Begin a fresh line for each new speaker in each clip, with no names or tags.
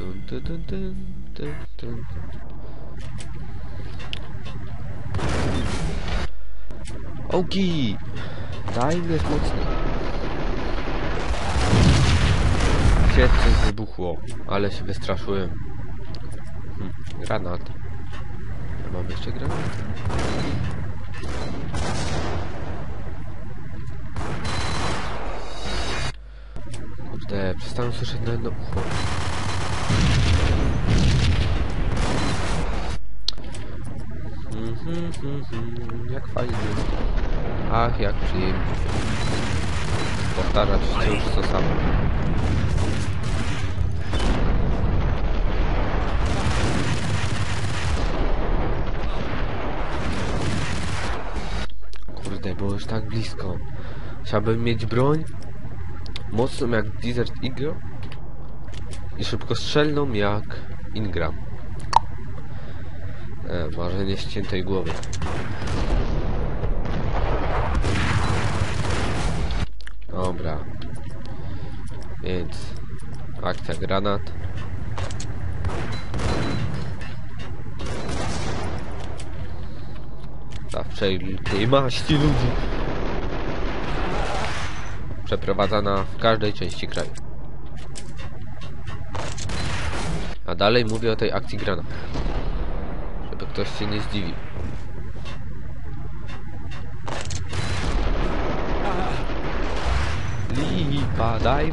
Dun, dun, dun, dun, dun, dun. Ogi! Time jest mocny. Coś wybuchło, ale się wystraszyłem. Hm, granat. Mam jeszcze granat? Kurde, przestałem słyszeć na jedno ucho. Mhm, jak fajnie. Ach, jak przyjemnie. Powtarzać wciąż to samo. Kurde, było już tak blisko. Chciałbym mieć broń mocną jak Desert Eagle i szybkostrzelną jak Ingram. E, marzenie ściętej głowy. Dobra. Więc akcja granat. Ta wszelkiej maści ludzi. Przeprowadzana w każdej części kraju. A dalej mówię o tej akcji granat. Żeby ktoś się nie zdziwił. Lipa, daj.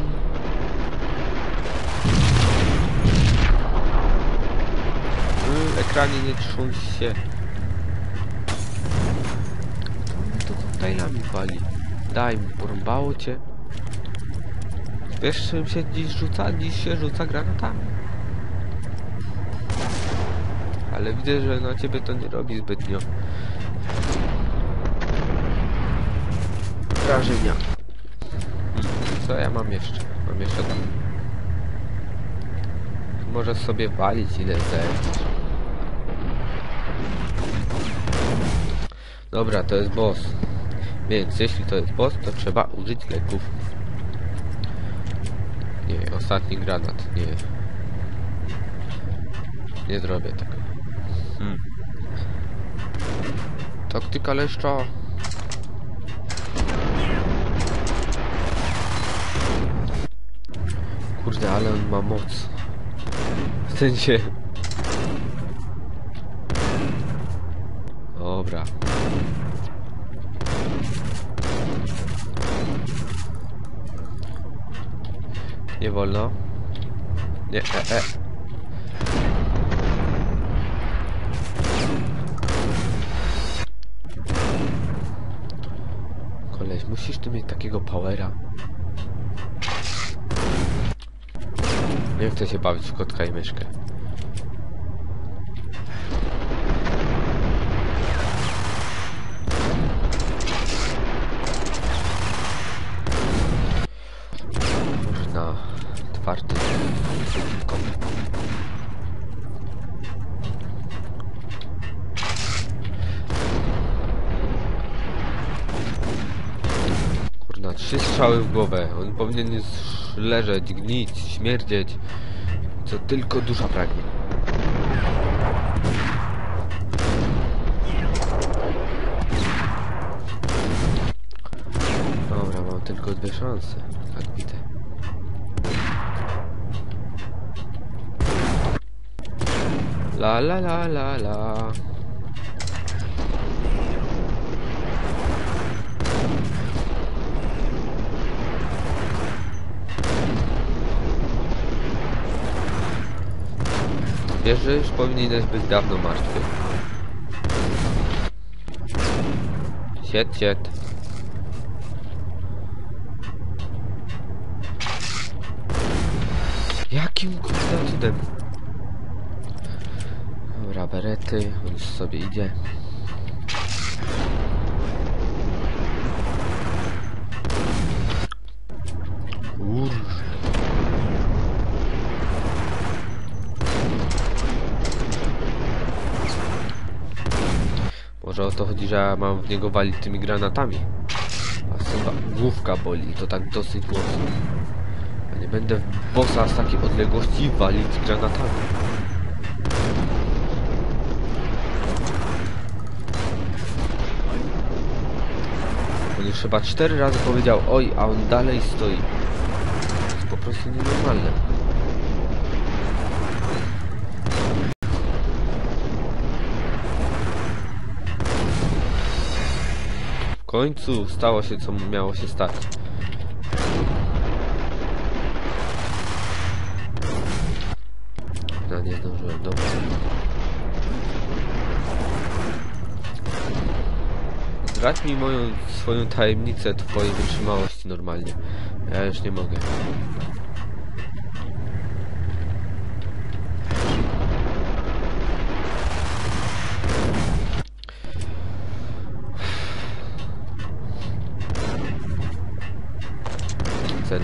W ekranie nie trząść się. To koktajlami wali. Daj mi, porąbało cię. Wiesz czym się dziś rzuca? Dziś się rzuca granatami. Ale widzę, że na ciebie to nie robi zbytnio wrażenia. Co ja mam jeszcze? Mam jeszcze tam. Możesz sobie walić ile chcesz. Dobra, to jest boss. Więc jeśli to jest boss, to trzeba użyć leków. Nie, ostatni granat. Nie. Nie zrobię tego. Hmm. Taktyka leszcza. Kurde, ale on ma moc. W sensie... Dobra. Nie wolno. Nie, e, e. musisz ty mieć takiego powera. Nie chcę się bawić w kotka i myszkę. Można twardy przeciwko. Kurna, trzy strzały w głowę. On powinien leżeć, gnić, śmierdzieć. Co tylko dusza pragnie. Dobra, mam tylko dwie szanse. Tak widzę. La la la la la. Wiesz, że już powinieneś być dawno martwy. Sied, sied. Jakim kurde cudem? Dobra, berety, on sobie idzie. Może o to chodzi, że ja mam w niego walić tymi granatami. A chyba główka boli, to tak dosyć mocno. Ja nie będę w bossa z takiej odległości walić granatami. On już chyba cztery razy powiedział oj, a on dalej stoi. To jest po prostu nienormalne. Końcu stało się co miało się stać. No nie zdążyłem, dobrze. Zdradź mi moją, swoją tajemnicę twojej wytrzymałości normalnie. Ja już nie mogę.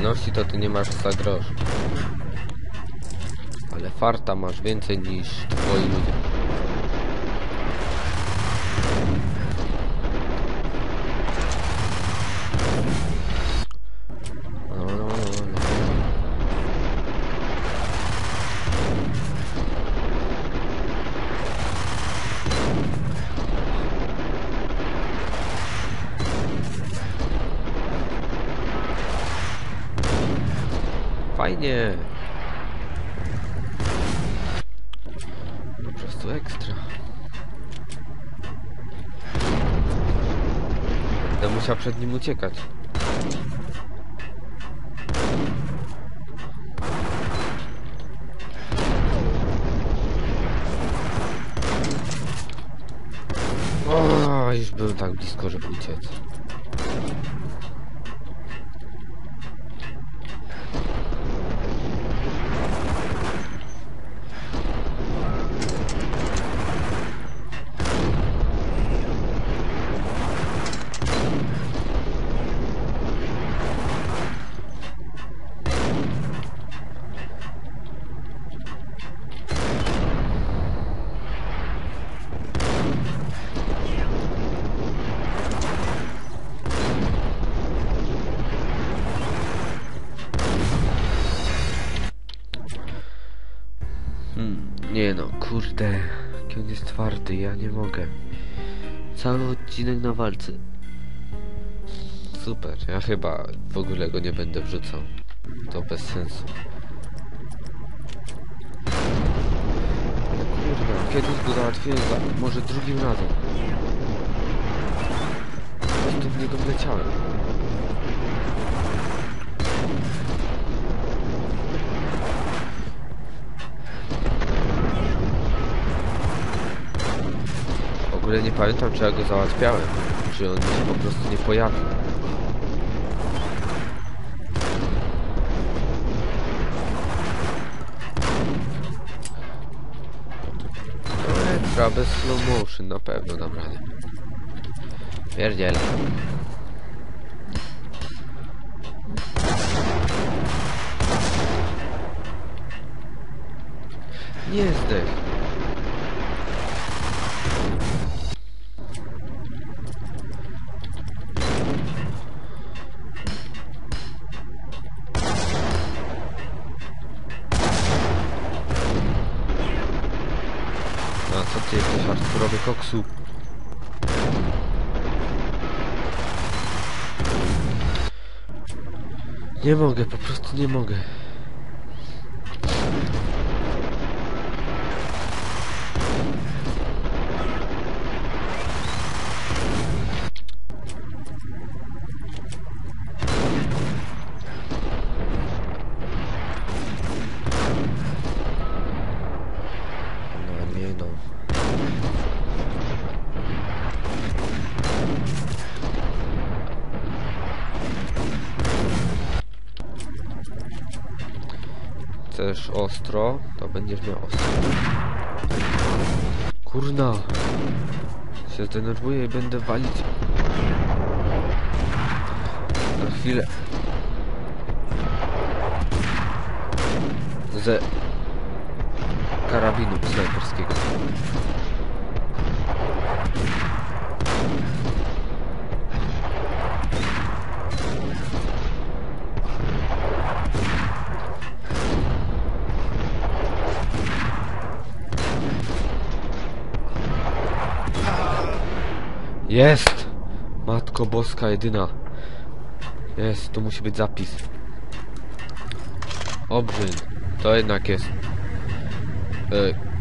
Cenności to ty nie masz za grosz. Ale farta masz więcej niż twoi ludzie. No, no, no, no. Fajnie. Po prostu ekstra. Będę musiał przed nim uciekać. O, już byłem tak blisko, żeby uciec. No, kurde. Jaki on jest twardy, ja nie mogę. Cały odcinek na walce. Super, ja chyba w ogóle go nie będę wrzucał. To bez sensu. Kurwa, kiedyś go załatwiłem za może drugim razem. Po prostu w niego wleciałem. Ogóle nie pamiętam, czy ja go załatwiałem. Czy on się po prostu nie pojawił. Ekstra bez slow motion na pewno dam radę. Pierdziele. Nie zdech. Hardkorowy koksu? Nie mogę, po prostu nie mogę. No nie no. Chcesz ostro, to będziesz miał ostro. Kurna! Się zdenerwuję i będę walić. Na chwilę. Ze karabinu snajperskiego. Jest! Matko Boska jedyna. Jest, tu musi być zapis. Obrzyn. To jednak jest. E,